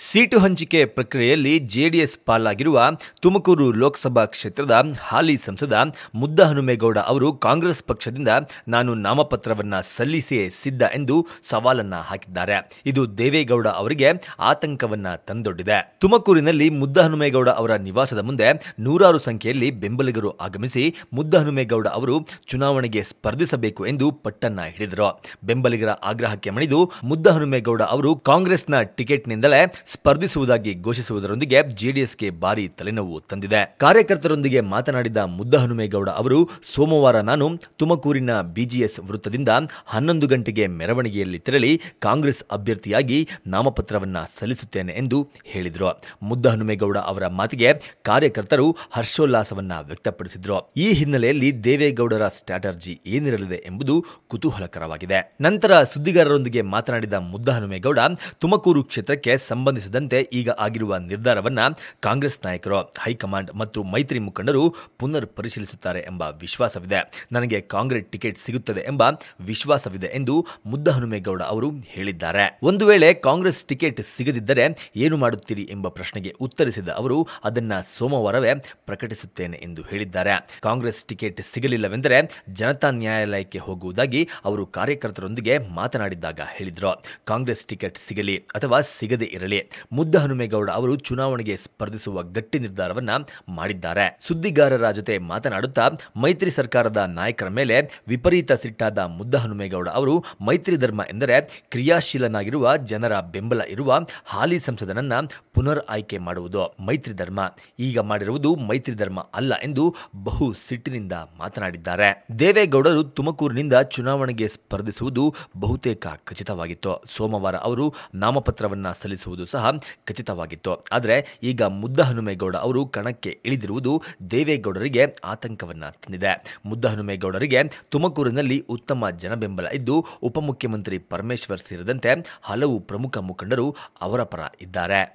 Seat ಹಂಚಿಕೆ ಪ್ರಕ್ರಿಯೆಯಲ್ಲಿ JDS ಪಾಲಾಗಿರುವ Tumakuru Lok Sabha ಕ್ಷೇತ್ರದ ಹಾಲಿ ಸಂಸದ ಮುದ್ದಹನುಮೇಗೌಡ ಅವರು ಕಾಂಗ್ರೆಸ್ ಪಕ್ಷದಿಂದ ನಾನು ನಾಮಪತ್ರವನ್ನ ಸಲ್ಲಿಸಿಯೇ ಸಿದ್ಧ ಎಂದು ಸವಾಲನ್ನ ಹಾಕಿದ್ದಾರೆ. ಇದು ದೇವೇಗೌಡ ಅವರಿಗೆ ಆತಂಕವನ್ನ ತಂದೊಡ್ಡಿದೆ. ತುಮಕೂರಿನಲ್ಲಿ ಮುದ್ದಹನುಮೇಗೌಡ ಅವರ ನಿವಾಸದ ಮುಂದೆ ನೂರಾರು ಸಂಖ್ಯೆಯಲ್ಲಿ ಬೆಂಬಲಿಗರು ಆಗಮಿಸಿ ಮುದ್ದಹನುಮೇಗೌಡ ಅವರು ಚುನಾವಣೆಗೆ ಸ್ಪರ್ಧಿಸಬೇಕು ಎಂದು ಪಟ್ಟನ್ನ ಹಿಡಿದರು. ಬೆಂಬಲಿಗರ ಆಗ್ರಹಕ್ಕೆ ಮಣಿದು ಮುದ್ದಹನುಮೇಗೌಡ ಅವರು ಕಾಂಗ್ರೆಸ್ನ ಟಿಕೆಟ್ನಿಂದಲೇ ಸ್ಪರ್ಧಿಸುವುದಾಗಿ ಘೋಷಿಸುವುದರೊಂದಿಗೆ ಜೆಡಿಎಸ್ಗೆ ಭಾರಿ ತಲೆನೋವು ತಂದಿದೆ. ಕಾರ್ಯಕರ್ತರೊಂದಿಗೆ ಮಾತನಾಡಿದ ಮುದ್ದಹನುಮೇಗೌಡ ಅವರು, ಸೋಮವಾರ ನಾನು ತುಮಕೂರಿನ ಬಿಜಿಎಸ್ ವೃತ್ತದಿಂದ ಹನ್ನೊಂದು ಗಂಟೆಗೆ ಮೆರವಣಿಗೆಯಲ್ಲಿ ತೆರಳಿ ಕಾಂಗ್ರೆಸ್ ಅಭ್ಯರ್ಥಿಯಾಗಿ ನಾಮಪತ್ರವನ್ನ ಸಲ್ಲಿಸುತ್ತೇನೆ ಎಂದು ಹೇಳಿದರು. ಮುದ್ದಹನುಮೇಗೌಡ ಅವರ ಮಾತಿಗೆ ಕಾರ್ಯಕರ್ತರು ಹರ್ಷೋಲ್ಲಾಸವನ್ನ ವ್ಯಕ್ತಪಡಿಸಿದ್ರು. ಈ ಹಿನ್ನೆಲೆಯಲ್ಲಿ ದೇವೇಗೌಡರ ಸ್ಟ್ರಾಟರ್ಜಿ ಏನಿರಲಿದೆ ಎಂಬುದು ಕುತೂಹಲಕರವಾಗಿದೆ. ನಂತರ ಸುದ್ದಿಗಾರರೊಂದಿಗೆ ಮಾತನಾಡಿದ ಮುದ್ದಹನುಮೇಗೌಡ ತುಮಕೂರು ಕ್ಷೇತ್ರಕ್ಕೆ ಸಂಬಂಧಿಸಿದಂತೆ ಈಗ ಆಗಿರುವ ನಿರ್ಧಾರವನ್ನ ಕಾಂಗ್ರೆಸ್ ನಾಯಕರು, ಹೈಕಮಾಂಡ್ ಮತ್ತು ಮೈತ್ರಿ ಮುಖಂಡರು ಪುನರ್ ಪರಿಶೀಲಿಸುತ್ತಾರೆ ಎಂಬ ವಿಶ್ವಾಸವಿದೆ. ನನಗೆ ಕಾಂಗ್ರೆಸ್ ಟಿಕೆಟ್ ಸಿಗುತ್ತದೆ ಎಂಬ ವಿಶ್ವಾಸವಿದೆ ಎಂದು ಮುದ್ದಹನುಮೇಗೌಡ ಅವರು ಹೇಳಿದ್ದಾರೆ. ಒಂದು ವೇಳೆ ಕಾಂಗ್ರೆಸ್ ಟಿಕೆಟ್ ಸಿಗದಿದ್ದರೆ ಏನು ಮಾಡುತ್ತೀರಿ ಎಂಬ ಪ್ರಶ್ನೆಗೆ ಉತ್ತರಿಸಿದ ಅವರು, ಅದನ್ನ ಸೋಮವಾರವೇ ಪ್ರಕಟಿಸುತ್ತೇನೆ ಎಂದು ಹೇಳಿದ್ದಾರೆ. ಕಾಂಗ್ರೆಸ್ ಟಿಕೆಟ್ ಸಿಗಲಿಲ್ಲವೆಂದರೆ ಜನತಾ ನ್ಯಾಯಾಲಯಕ್ಕೆ ಹೋಗುವುದಾಗಿ ಅವರು ಕಾರ್ಯಕರ್ತರೊಂದಿಗೆ ಮಾತನಾಡಿದ್ದಾಗ ಹೇಳಿದರು. ಕಾಂಗ್ರೆಸ್ ಟಿಕೆಟ್ ಸಿಗಲಿ ಅಥವಾ ಸಿಗದೇ ಇರಲಿ ಮುದ್ದಹನುಮೇಗೌಡ ಅವರು ಚುನಾವಣೆಗೆ ಸ್ಪರ್ಧಿಸುವ ಗಟ್ಟಿ ನಿರ್ಧಾರವನ್ನ ಮಾಡಿದ್ದಾರೆ. ಸುದ್ದಿಗಾರರ ಜೊತೆ ಮಾತನಾಡುತ್ತಾ, ಮೈತ್ರಿ ಸರ್ಕಾರದ ನಾಯಕರ ಮೇಲೆ ವಿಪರೀತ ಸಿಟ್ಟಾದ ಮುದ್ದಹನುಮೇಗೌಡ ಅವರು ಮೈತ್ರಿ ಧರ್ಮ ಎಂದರೆ ಕ್ರಿಯಾಶೀಲನಾಗಿರುವ ಜನರ ಬೆಂಬಲ ಇರುವ ಹಾಲಿ ಸಂಸದನನ್ನ ಪುನರ್ ಆಯ್ಕೆ ಮಾಡುವುದು ಮೈತ್ರಿ ಧರ್ಮ. ಈಗ ಮಾಡಿರುವುದು ಮೈತ್ರಿ ಧರ್ಮ ಅಲ್ಲ ಎಂದು ಬಹು ಸಿಟ್ಟಿನಿಂದ ಮಾತನಾಡಿದ್ದಾರೆ. ದೇವೇಗೌಡರು ತುಮಕೂರಿನಿಂದ ಚುನಾವಣೆಗೆ ಸ್ಪರ್ಧಿಸುವುದು ಬಹುತೇಕ ಖಚಿತವಾಗಿತ್ತು. ಸೋಮವಾರ ಅವರು ನಾಮಪತ್ರವನ್ನ ಸಲ್ಲಿಸುವುದು ಸಹ ಖಚಿತವಾಗಿತ್ತು. ಆದರೆ ಈಗ ಮುದ್ದ ಹನುಮೇಗೌಡ ಅವರು ಕಣಕ್ಕೆ ಇಳಿದಿರುವುದು ದೇವೇಗೌಡರಿಗೆ ಆತಂಕವನ್ನು ತಂದಿದೆ. ಮುದ್ದ ಹನುಮೇಗೌಡರಿಗೆ ತುಮಕೂರಿನಲ್ಲಿ ಉತ್ತಮ ಜನಬೆಂಬಲ ಇದ್ದು, ಉಪಮುಖ್ಯಮಂತ್ರಿ ಪರಮೇಶ್ವರ್ ಸೇರಿದಂತೆ ಹಲವು ಪ್ರಮುಖ ಮುಖಂಡರು ಅವರ ಪರ ಇದ್ದಾರೆ.